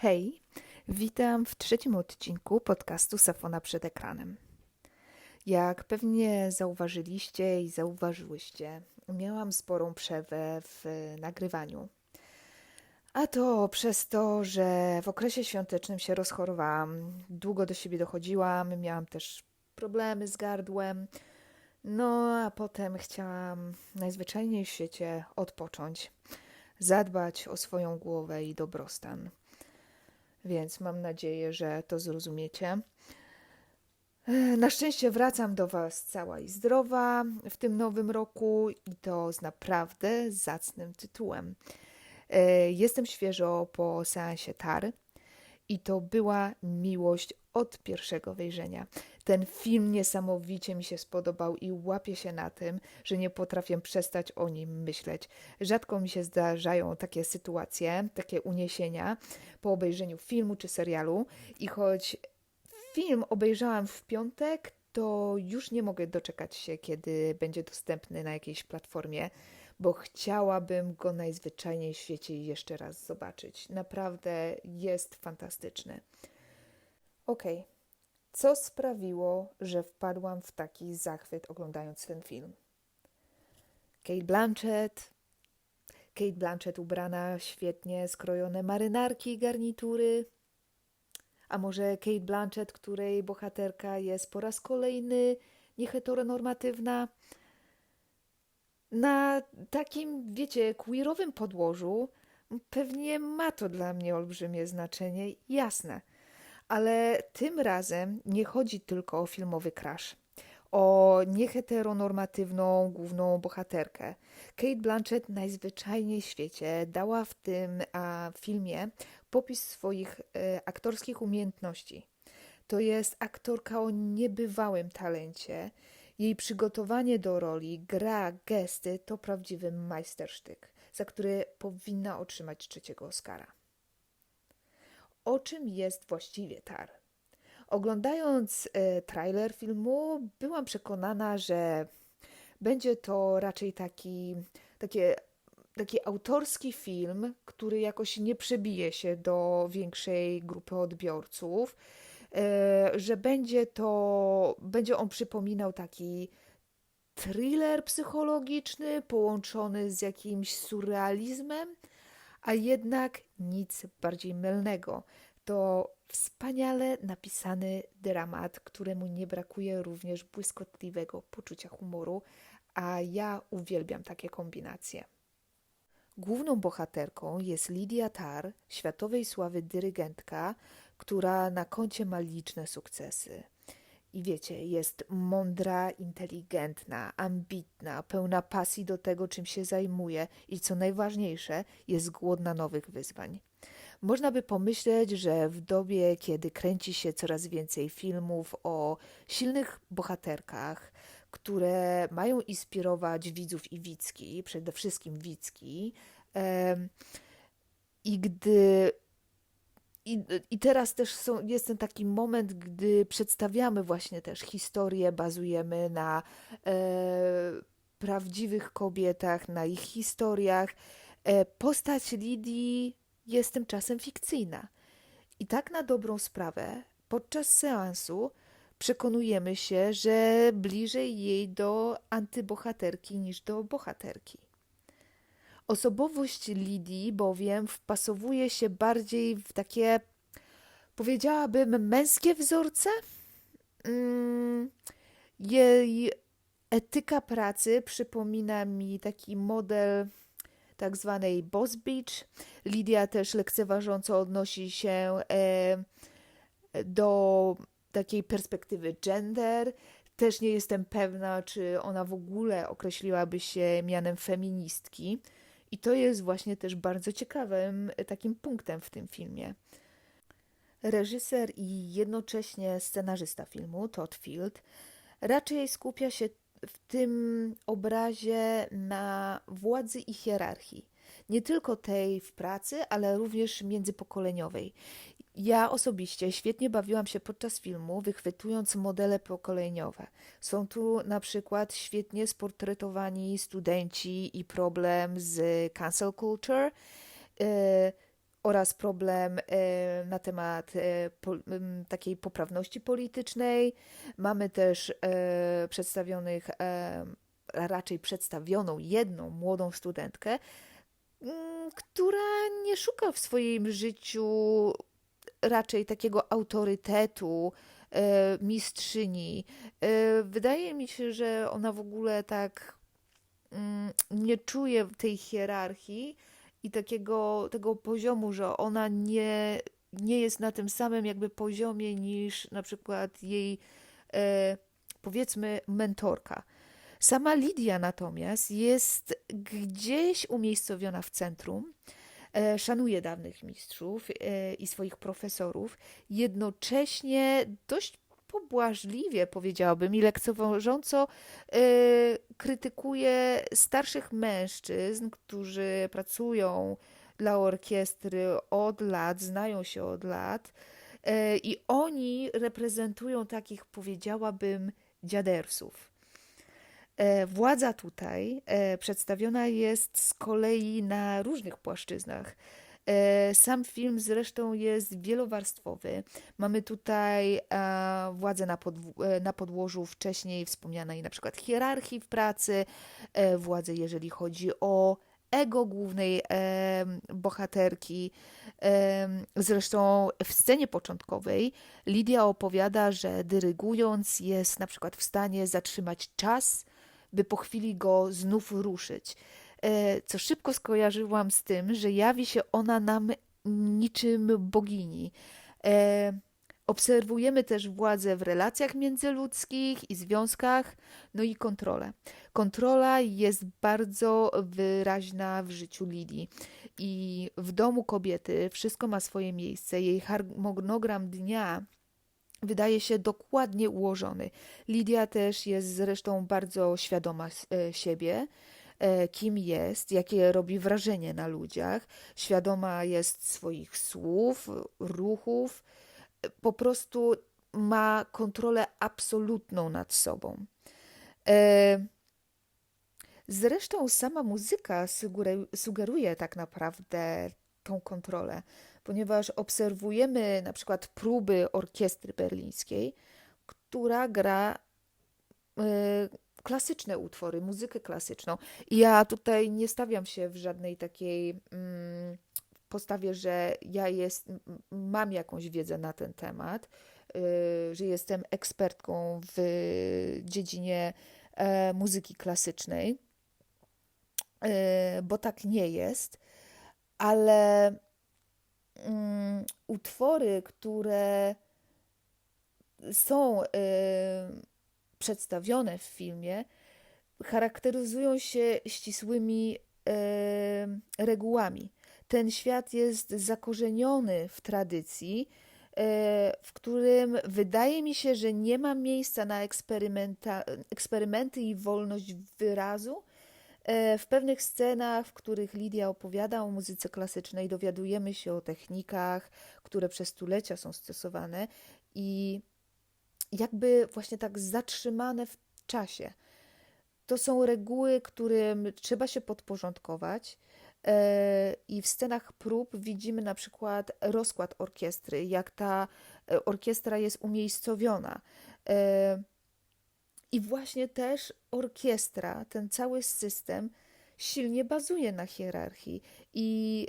Hej, witam w trzecim odcinku podcastu Safona przed ekranem. Jak pewnie zauważyliście i zauważyłyście, miałam sporą przerwę w nagrywaniu. A to przez to, że w okresie świątecznym się rozchorowałam, długo do siebie dochodziłam, miałam też problemy z gardłem. No, a potem chciałam najzwyczajniej w świecie odpocząć, zadbać o swoją głowę i dobrostan. Więc mam nadzieję, że to zrozumiecie. E, Na szczęście wracam do Was cała i zdrowa w tym nowym roku i to z naprawdę zacnym tytułem. E, Jestem świeżo po seansie TAR i to była miłość od pierwszego wejrzenia. Ten film niesamowicie mi się spodobał i łapię się na tym, że nie potrafię przestać o nim myśleć. Rzadko mi się zdarzają takie sytuacje, takie uniesienia po obejrzeniu filmu czy serialu i choć film obejrzałam w piątek, to już nie mogę doczekać się, kiedy będzie dostępny na jakiejś platformie, bo chciałabym go najzwyczajniej w świecie jeszcze raz zobaczyć. Naprawdę jest fantastyczny. Okej, co sprawiło, że wpadłam w taki zachwyt oglądając ten film? Kate Blanchett, Kate Blanchett ubrana świetnie, skrojone marynarki i garnitury. A może Kate Blanchett, której bohaterka jest po raz kolejny nieheteronormatywna? Na takim, wiecie, queerowym podłożu pewnie ma to dla mnie olbrzymie znaczenie, jasne. Ale tym razem nie chodzi tylko o filmowy crash, o nieheteronormatywną główną bohaterkę. Kate Blanchett najzwyczajniej w świecie dała w tym a, filmie popis swoich e, aktorskich umiejętności. To jest aktorka o niebywałym talencie. Jej przygotowanie do roli, gra, gesty to prawdziwy majstersztyk, za który powinna otrzymać trzeciego Oscara. O czym jest właściwie Tar? Oglądając e, trailer filmu, byłam przekonana, że będzie to raczej taki, takie, taki autorski film, który jakoś nie przebije się do większej grupy odbiorców, e, że będzie to, będzie on przypominał taki thriller psychologiczny połączony z jakimś surrealizmem, a jednak nic bardziej mylnego. To wspaniale napisany dramat, któremu nie brakuje również błyskotliwego poczucia humoru, a ja uwielbiam takie kombinacje. Główną bohaterką jest Lydia Tarr, światowej sławy dyrygentka, która na koncie ma liczne sukcesy. I wiecie, jest mądra, inteligentna, ambitna, pełna pasji do tego, czym się zajmuje i co najważniejsze, jest głodna nowych wyzwań. Można by pomyśleć, że w dobie, kiedy kręci się coraz więcej filmów o silnych bohaterkach, które mają inspirować widzów i widzki, przede wszystkim widzki, i gdy i, I teraz też są, jest ten taki moment, gdy przedstawiamy właśnie też historię, bazujemy na e, prawdziwych kobietach, na ich historiach. E, postać Lidii jest tymczasem fikcyjna. I tak na dobrą sprawę, podczas seansu przekonujemy się, że bliżej jej do antybohaterki niż do bohaterki. Osobowość Lidii bowiem wpasowuje się bardziej w takie, powiedziałabym, męskie wzorce. Mm, Jej etyka pracy przypomina mi taki model tak zwanej boss beach. Lidia też lekceważąco odnosi się e, do takiej perspektywy gender. Też nie jestem pewna, czy ona w ogóle określiłaby się mianem feministki. I to jest właśnie też bardzo ciekawym e, takim punktem w tym filmie. Reżyser i jednocześnie scenarzysta filmu, Todd Field, raczej skupia się w tym obrazie na władzy i hierarchii. Nie tylko tej w pracy, ale również międzypokoleniowej. Ja osobiście świetnie bawiłam się podczas filmu, wychwytując modele pokoleniowe. Są tu na przykład świetnie sportretowani studenci i problem z cancel culture. Yy, oraz problem e, na temat e, po, m, takiej poprawności politycznej. Mamy też e, przedstawionych, e, raczej przedstawioną jedną młodą studentkę, która nie szuka w swoim życiu raczej takiego autorytetu, e, mistrzyni. E, Wydaje mi się, że ona w ogóle tak mm, nie czuje tej hierarchii i takiego tego poziomu, że ona nie, nie jest na tym samym jakby poziomie niż na przykład jej e, powiedzmy mentorka. Sama Lidia natomiast jest gdzieś umiejscowiona w centrum, e, szanuje dawnych mistrzów e, i swoich profesorów, jednocześnie dość pobłażliwie, powiedziałabym, i lekceważąco e, krytykuje starszych mężczyzn, którzy pracują dla orkiestry od lat, znają się od lat i oni reprezentują takich, powiedziałabym, dziadersów. E, Władza tutaj e, przedstawiona jest z kolei na różnych płaszczyznach. E, Sam film zresztą jest wielowarstwowy. Mamy tutaj władzę na, na podłożu wcześniej wspomnianej na przykład hierarchii w pracy, władzę jeżeli chodzi o ego głównej bohaterki. Zresztą w scenie początkowej Lidia opowiada, że dyrygując jest na przykład w stanie zatrzymać czas, by po chwili go znów ruszyć. E, Co szybko skojarzyłam z tym, że jawi się ona nam niczym bogini. E, Obserwujemy też władzę w relacjach międzyludzkich i związkach, no i kontrolę. Kontrola jest bardzo wyraźna w życiu Lidii. I w domu kobiety wszystko ma swoje miejsce. Jej harmonogram dnia wydaje się dokładnie ułożony. Lidia też jest zresztą bardzo świadoma e, siebie, e, kim jest, jakie robi wrażenie na ludziach. Świadoma jest swoich słów, ruchów. E, Po prostu ma kontrolę absolutną nad sobą. Zresztą sama muzyka sugeru- sugeruje tak naprawdę tą kontrolę, ponieważ obserwujemy na przykład próby orkiestry berlińskiej, która gra e, klasyczne utwory, muzykę klasyczną. I ja tutaj nie stawiam się w żadnej takiej mm, postawie, że ja jest, mam jakąś wiedzę na ten temat, y, że jestem ekspertką w dziedzinie e, muzyki klasycznej, y, bo tak nie jest, ale mm, utwory, które są y, przedstawione w filmie, charakteryzują się ścisłymi e, regułami. Ten świat jest zakorzeniony w tradycji, e, w którym wydaje mi się, że nie ma miejsca na eksperymenta, eksperymenty i wolność wyrazu. E, W pewnych scenach, w których Lidia opowiada o muzyce klasycznej, dowiadujemy się o technikach, które przez stulecia są stosowane i jakby właśnie tak zatrzymane w czasie. To są reguły, którym trzeba się podporządkować. E, I w scenach prób widzimy na przykład rozkład orkiestry, jak ta e, orkiestra jest umiejscowiona. I właśnie też orkiestra, ten cały system silnie bazuje na hierarchii. I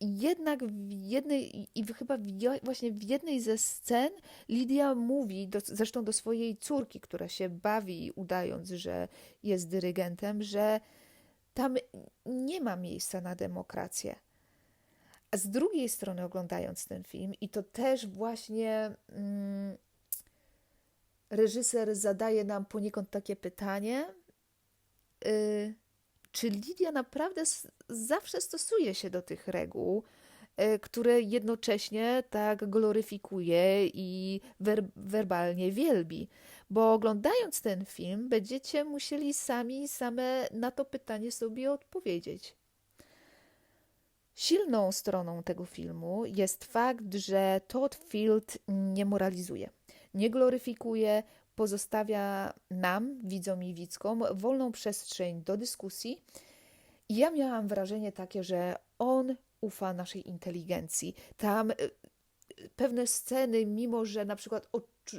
jednak w jednej, i- chyba w, właśnie w jednej ze scen Lidia mówi, do, zresztą do swojej córki, która się bawi, udając, że jest dyrygentem, że tam nie ma miejsca na demokrację. A z drugiej strony, oglądając ten film, i to też właśnie mm, reżyser zadaje nam poniekąd takie pytanie, y, czy Lidia naprawdę zawsze stosuje się do tych reguł, y, które jednocześnie tak gloryfikuje i wer- werbalnie wielbi? Bo oglądając ten film, będziecie musieli sami same na to pytanie sobie odpowiedzieć. Silną stroną tego filmu jest fakt, że Todd Field nie moralizuje, nie gloryfikuje, pozostawia nam, widzom i widzkom, wolną przestrzeń do dyskusji. I ja miałam wrażenie takie, że on ufa naszej inteligencji. Tam y, pewne sceny, mimo że na przykład y,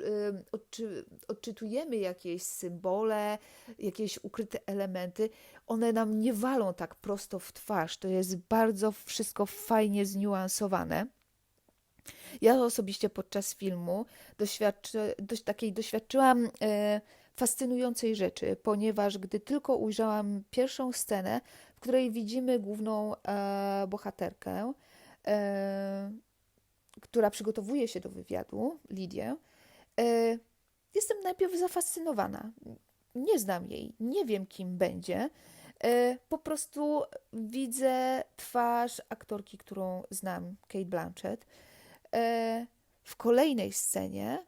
odczy- odczytujemy jakieś symbole, jakieś ukryte elementy, one nam nie walą tak prosto w twarz. To jest bardzo wszystko fajnie zniuansowane. Ja osobiście podczas filmu doświadczy, dość, takiej doświadczyłam e, fascynującej rzeczy, ponieważ gdy tylko ujrzałam pierwszą scenę, w której widzimy główną e, bohaterkę, e, która przygotowuje się do wywiadu, Lidię, e, jestem najpierw zafascynowana. Nie znam jej, nie wiem kim będzie. E, po prostu widzę twarz aktorki, którą znam, Kate Blanchett. E, w kolejnej scenie,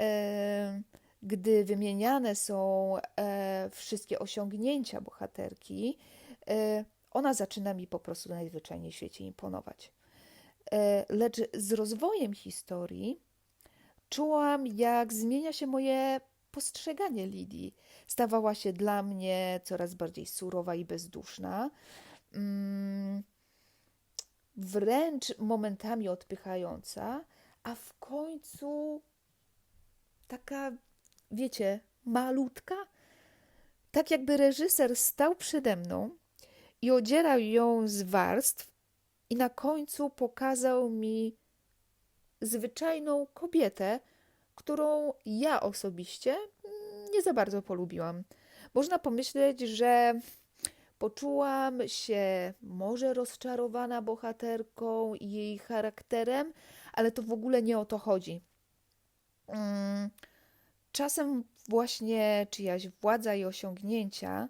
e, gdy wymieniane są e, wszystkie osiągnięcia bohaterki, ona zaczyna mi po prostu najzwyczajniej w świecie imponować. Lecz z rozwojem historii czułam, jak zmienia się moje postrzeganie Lidii. Stawała się dla mnie coraz bardziej surowa i bezduszna. Mm, wręcz momentami odpychająca, a w końcu taka, wiecie, malutka. Tak jakby reżyser stał przede mną i odzierał ją z warstw, i na końcu pokazał mi zwyczajną kobietę, którą ja osobiście nie za bardzo polubiłam. Można pomyśleć, że poczułam się może rozczarowana bohaterką i jej charakterem, ale to w ogóle nie o to chodzi. Mm, Czasem właśnie czyjaś władza i osiągnięcia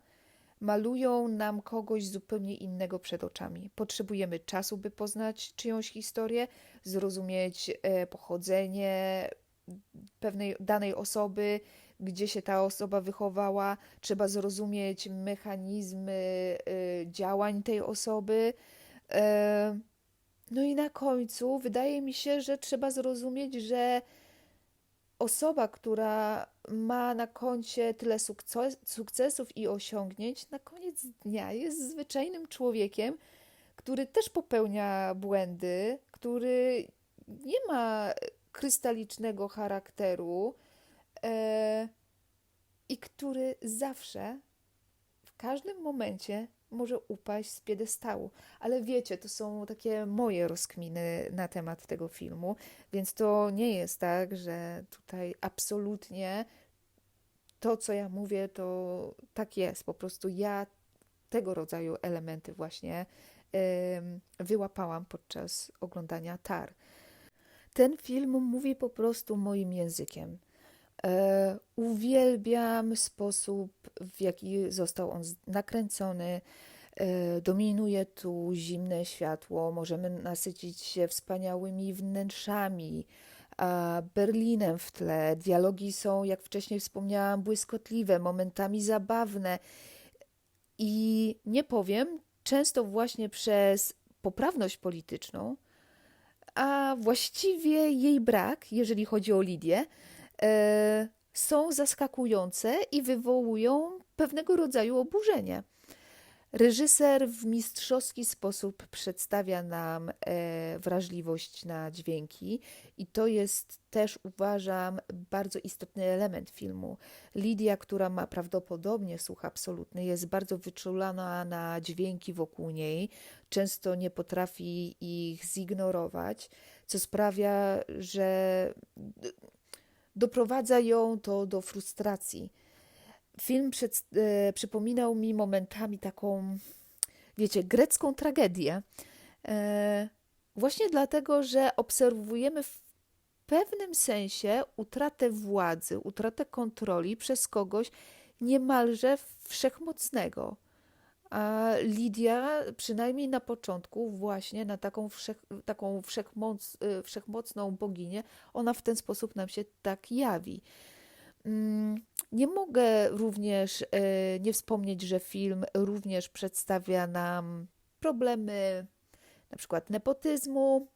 malują nam kogoś zupełnie innego przed oczami. Potrzebujemy czasu, by poznać czyjąś historię, zrozumieć e, pochodzenie pewnej danej osoby, gdzie się ta osoba wychowała, trzeba zrozumieć mechanizmy y, działań tej osoby. E, No i na końcu wydaje mi się, że trzeba zrozumieć, że osoba, która ma na koncie tyle sukces, sukcesów i osiągnięć, na koniec dnia jest zwyczajnym człowiekiem, który też popełnia błędy, który nie ma krystalicznego charakteru i który zawsze, w każdym momencie może upaść z piedestału. Ale wiecie, to są takie moje rozkminy na temat tego filmu, więc to nie jest tak, że tutaj absolutnie to, co ja mówię, to tak jest. Po prostu ja tego rodzaju elementy właśnie wyłapałam podczas oglądania Tar. Ten film mówi po prostu moim językiem. E, uwielbiam sposób, w jaki został on nakręcony. E, dominuje tu zimne światło. Możemy nasycić się wspaniałymi wnętrzami, Berlinem w tle. Dialogi są, jak wcześniej wspomniałam, błyskotliwe, momentami zabawne. I nie powiem, często właśnie przez poprawność polityczną, a właściwie jej brak, jeżeli chodzi o Lidię, są zaskakujące i wywołują pewnego rodzaju oburzenie. Reżyser w mistrzowski sposób przedstawia nam e, wrażliwość na dźwięki, i to jest też, uważam, bardzo istotny element filmu. Lidia, która ma prawdopodobnie słuch absolutny, jest bardzo wyczulona na dźwięki wokół niej, często nie potrafi ich zignorować, co sprawia, że doprowadza ją to do frustracji. Film przed, e, przypominał mi momentami taką, wiecie, grecką tragedię. E, właśnie dlatego, że obserwujemy w pewnym sensie utratę władzy, utratę kontroli przez kogoś niemalże wszechmocnego. A Lidia, przynajmniej na początku, właśnie na taką, wszech, taką wszechmoc, e, wszechmocną boginię, ona w ten sposób nam się tak jawi. Mm, Nie mogę również e, nie wspomnieć, że film również przedstawia nam problemy na przykład nepotyzmu,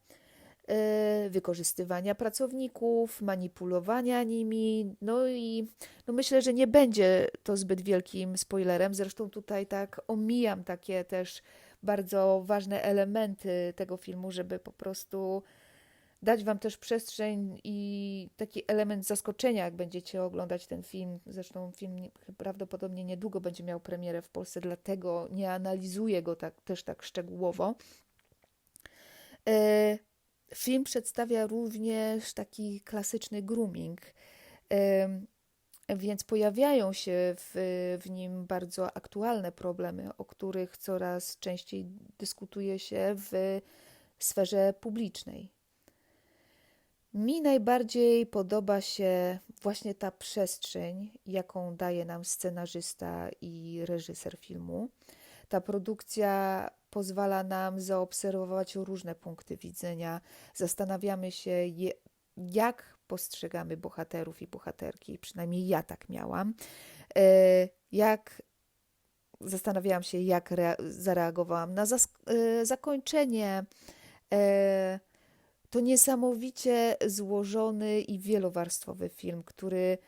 wykorzystywania pracowników, manipulowania nimi. No i no myślę, że nie będzie to zbyt wielkim spoilerem. Zresztą tutaj tak omijam takie też bardzo ważne elementy tego filmu, żeby po prostu dać Wam też przestrzeń i taki element zaskoczenia, jak będziecie oglądać ten film. Zresztą film nie- prawdopodobnie niedługo będzie miał premierę w Polsce, dlatego nie analizuję go tak, też tak szczegółowo. Film przedstawia również taki klasyczny grooming, więc pojawiają się w, w nim bardzo aktualne problemy, o których coraz częściej dyskutuje się w sferze publicznej. Mi najbardziej podoba się właśnie ta przestrzeń, jaką daje nam scenarzysta i reżyser filmu. Ta produkcja pozwala nam zaobserwować różne punkty widzenia. Zastanawiamy się, je, jak postrzegamy bohaterów i bohaterki. Przynajmniej ja tak miałam. E, Jak zastanawiałam się, jak rea- zareagowałam na e, zakończenie. E, To niesamowicie złożony i wielowarstwowy film, który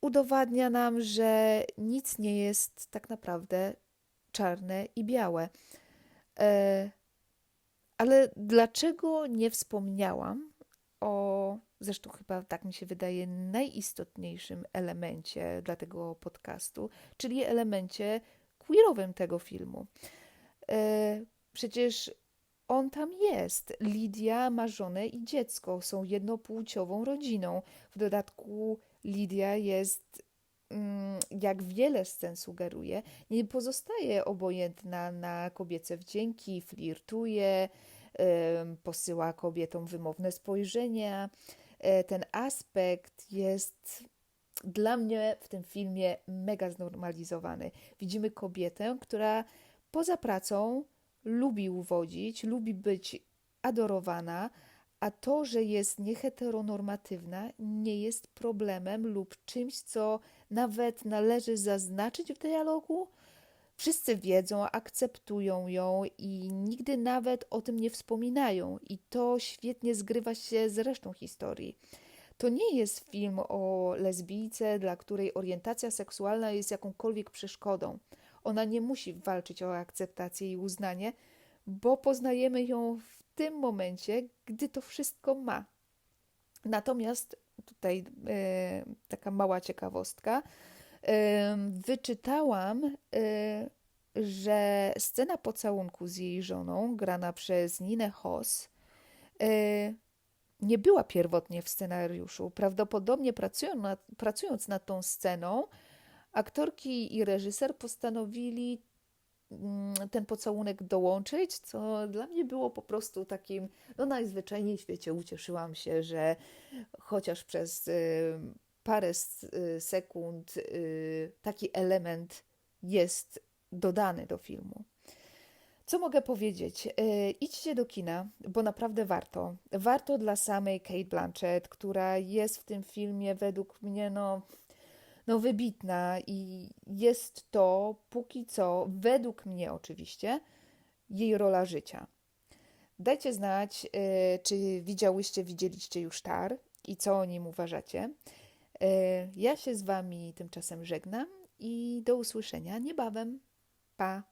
udowadnia nam, że nic nie jest tak naprawdę czarne i białe. E, ale dlaczego nie wspomniałam o, zresztą chyba tak mi się wydaje, najistotniejszym elemencie dla tego podcastu, czyli elemencie queerowym tego filmu? E, przecież on tam jest. Lidia ma żonę i dziecko, są jednopłciową rodziną. W dodatku Lidia jest, jak wiele scen sugeruje, nie pozostaje obojętna na kobiece wdzięki, flirtuje, posyła kobietom wymowne spojrzenia. E, Ten aspekt jest dla mnie w tym filmie mega znormalizowany. Widzimy kobietę, która poza pracą lubi uwodzić, lubi być adorowana, a to, że jest nieheteronormatywna, nie jest problemem lub czymś, co nawet należy zaznaczyć w dialogu. Wszyscy wiedzą, akceptują ją i nigdy nawet o tym nie wspominają, i to świetnie zgrywa się z resztą historii. To nie jest film o lesbijce, dla której orientacja seksualna jest jakąkolwiek przeszkodą. Ona nie musi walczyć o akceptację i uznanie, bo poznajemy ją w tym momencie, gdy to wszystko ma. Natomiast tutaj e, taka mała ciekawostka. E, wyczytałam, e, że scena pocałunku z jej żoną, grana przez Ninę Hoss, e, nie była pierwotnie w scenariuszu. Prawdopodobnie pracują nad, pracując nad tą sceną, aktorki i reżyser postanowili ten pocałunek dołączyć, co dla mnie było po prostu takim, no najzwyczajniej w świecie ucieszyłam się, że chociaż przez y, parę y, sekund y, taki element jest dodany do filmu. Co mogę powiedzieć? Idźcie do kina, bo naprawdę warto. Warto dla samej Kate Blanchett, która jest w tym filmie według mnie no, no wybitna i jest to póki co, według mnie oczywiście, jej rola życia. Dajcie znać, e, czy widziałyście, widzieliście już Tar i co o nim uważacie. E, Ja się z Wami tymczasem żegnam i do usłyszenia niebawem. Pa!